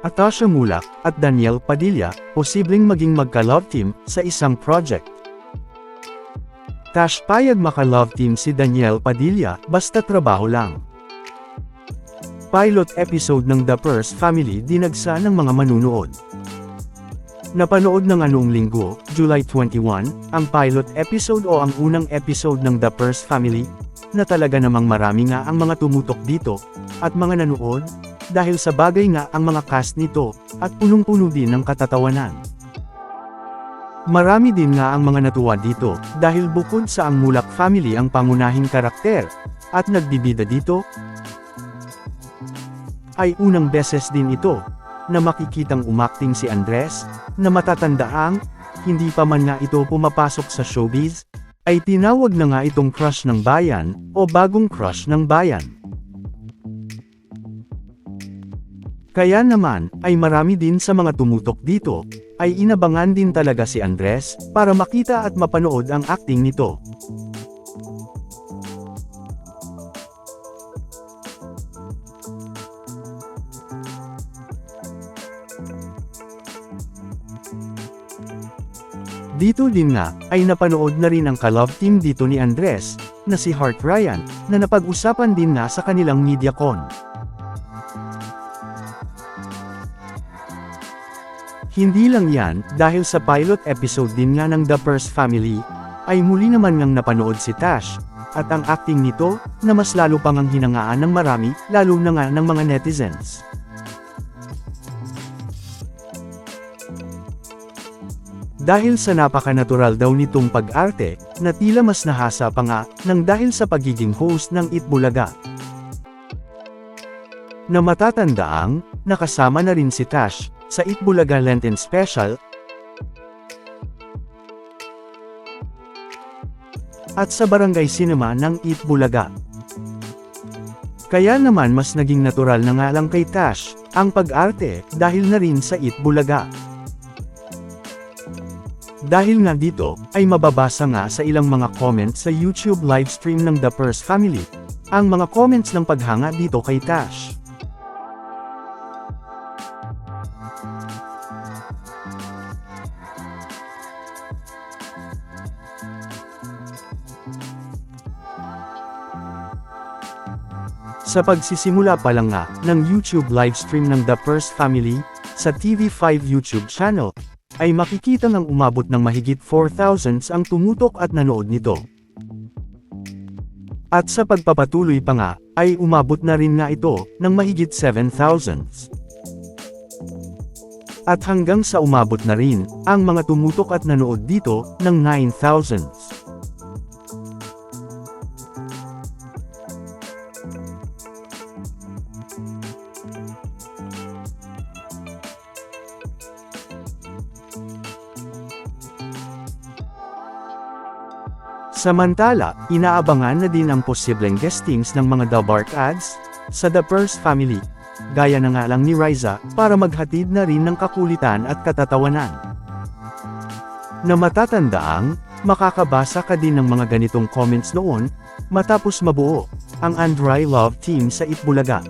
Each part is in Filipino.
Atasha Mulak at Daniel Padilla, posibleng maging magka-love team sa isang project. Tash payag maka-love team si Daniel Padilla, basta trabaho lang. Pilot episode ng The Purse Family dinagsa ng mga manunood. Napanood ng anong linggo, July 21, ang pilot episode o ang unang episode ng The Purse Family, na talaga namang marami nga ang mga tumutok dito, at mga nanood, dahil sa bagay nga ang mga cast nito, at punong-puno din ng katatawanan. Marami din nga ang mga natuwa dito, dahil bukod sa ang Mulak family ang pangunahing karakter, at nagbibida dito, ay unang beses din ito, na makikitang umakting si Andres, na matatandaang, hindi pa man nga ito pumapasok sa showbiz, ay tinawag na nga itong crush ng bayan, o bagong crush ng bayan. Kaya naman, ay marami din sa mga tumutok dito, ay inabangan din talaga si Andres, para makita at mapanood ang acting nito. Dito din nga, ay napanood na rin ang ka-love team dito ni Andres, na si Heart Ryan, na napag-usapan din nga sa kanilang MediaCon. Hindi lang yan, dahil sa pilot episode din nga ng The Purse Family, ay muli naman ngang napanood si Tash, at ang acting nito, na mas lalo pang ang hinangaan ng marami, lalo na nga ng mga netizens. Dahil sa napaka-natural daw nitong pag-arte, na tila mas nahasa pa nga, nang dahil sa pagiging host ng Itbulaga. Na matatandaang, nakasama na rin si Tash, sa Itbulaga Lenten Special, at sa Barangay Cinema ng Itbulaga. Kaya naman mas naging natural na nga lang kay Tash, ang pag-arte, dahil na rin sa Itbulaga. Dahil nga dito, ay mababasa nga sa ilang mga comments sa YouTube livestream ng The Purse Family, ang mga comments ng paghanga dito kay Tash. Sa pagsisimula pa lang nga, ng YouTube livestream ng The Purse Family, sa TV5 YouTube channel, ay makikita ng umabot ng mahigit 4,000 ang tumutok at nanood nito. At sa pagpapatuloy pa nga, ay umabot na rin nga ito, ng mahigit 7,000. At hanggang sa umabot na rin, ang mga tumutok at nanood dito, ng 9,000. Samantala, inaabangan na din ang posibleng guestings ng mga The Bark ads sa The Purse Family, gaya na nga lang ni Riza, para maghatid na rin ng kakulitan at katatawanan. Na matatandaang, makakabasa ka din ng mga ganitong comments noon, matapos mabuo, ang Andry Love Team sa Itbulaga.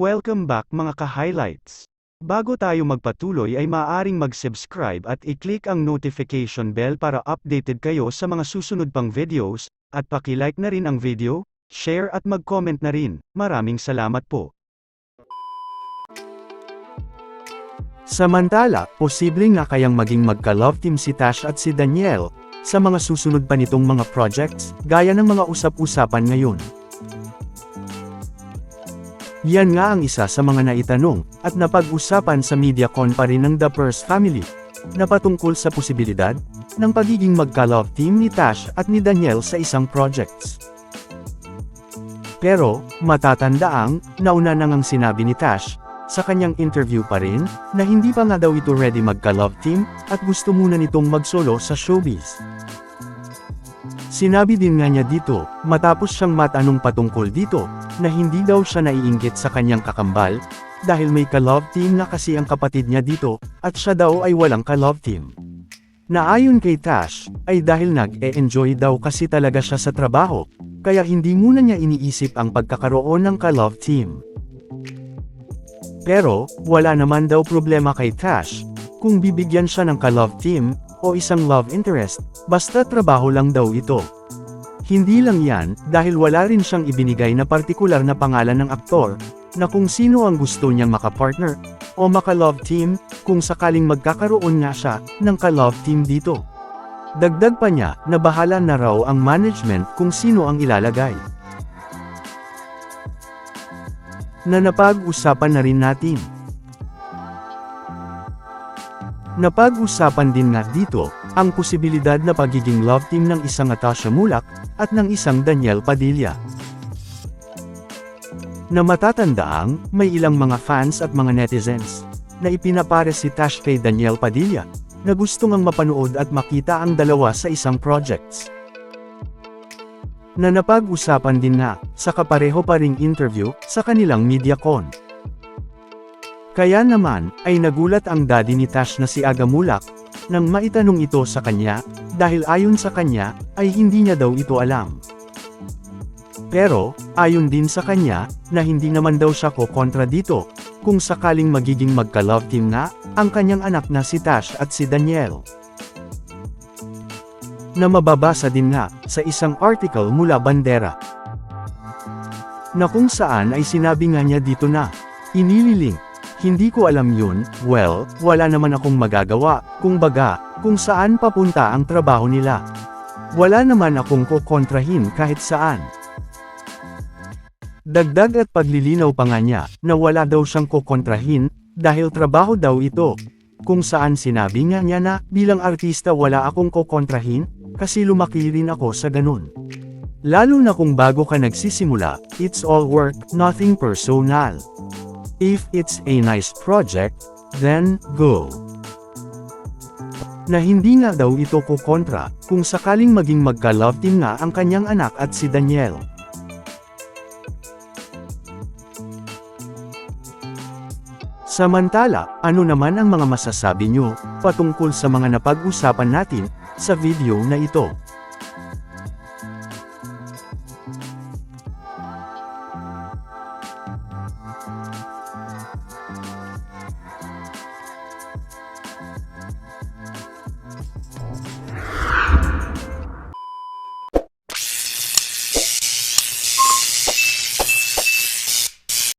Welcome back mga ka-highlights. Bago tayo magpatuloy ay maaaring mag-subscribe at i-click ang notification bell para updated kayo sa mga susunod pang videos, at paki-like na rin ang video, share at mag-comment na rin. Maraming salamat po. Samantala, posible nga kayang maging magka-love team si Tash at si Daniel, sa mga susunod pa nitong mga projects, gaya ng mga usap-usapan ngayon. Yan nga ang isa sa mga naitanong, at napag-usapan sa MediaCon pa rin ng The Purse Family, na patungkol sa posibilidad, ng pagiging magka-love team ni Tash at ni Daniel sa isang projects. Pero, matatandaang, nauna na ngang sinabi ni Tash, sa kanyang interview pa rin, na hindi pa nga daw ito ready magka-love team, at gusto muna nitong mag-solo sa showbiz. Sinabi din nga niya dito, matapos siyang matanong patungkol dito, na hindi daw siya naiinggit sa kanyang kakambal, dahil may ka-love team na kasi ang kapatid niya dito, at siya daw ay walang ka-love team. Naayon kay Tash, ay dahil nag-e-enjoy daw kasi talaga siya sa trabaho, kaya hindi muna niya iniisip ang pagkakaroon ng ka-love team. Pero, wala naman daw problema kay Tash, kung bibigyan siya ng ka-love team, o isang love interest, basta trabaho lang daw ito. Hindi lang yan, dahil wala rin siyang ibinigay na partikular na pangalan ng aktor, na kung sino ang gusto niyang makapartner, o maka-love team, kung sakaling magkakaroon nga siya, ng ka-love team dito. Dagdag pa niya, na bahala na raw ang management kung sino ang ilalagay. Na napag-usapan na rin natin. Napag-usapan din nga dito, ang posibilidad na pagiging love team ng isang Natasha Mulak, at ng isang Daniel Padilla. Na matatandaang, may ilang mga fans at mga netizens, na ipinapare si Tash kay Daniel Padilla, na gusto ngang mapanood at makita ang dalawa sa isang projects. Na napag-usapan din na, sa kapareho pa ring interview, sa kanilang MediaCon. Kaya naman, ay nagulat ang daddy ni Tash na si Aga Mulak, nang maitanong ito sa kanya, dahil ayon sa kanya, ay hindi niya daw ito alam. Pero, ayon din sa kanya, na hindi naman daw siya ko kontra dito, kung sakaling magiging magka-love team na, ang kanyang anak na si Tash at si Daniel. Na mababasa din nga, sa isang article mula Bandera. Na kung saan ay sinabi nga niya dito na, inililing, hindi ko alam yun, well, wala naman akong magagawa, kung baga, kung saan papunta ang trabaho nila. Wala naman akong kukontrahin kahit saan. Dagdag at paglilinaw pa nga niya, na wala daw siyang kukontrahin, dahil trabaho daw ito. Kung saan sinabi nga niya na, bilang artista wala akong kukontrahin, kasi lumaki rin ako sa ganun. Lalo na kung bago ka nagsisimula, it's all work, nothing personal. If it's a nice project, then go. Na hindi nga daw ito ko kontra, kung sakaling maging magka-love team nga ang kanyang anak at si Daniel. Samantala, ano naman ang mga masasabi nyo, patungkol sa mga napag-usapan natin, sa video na ito?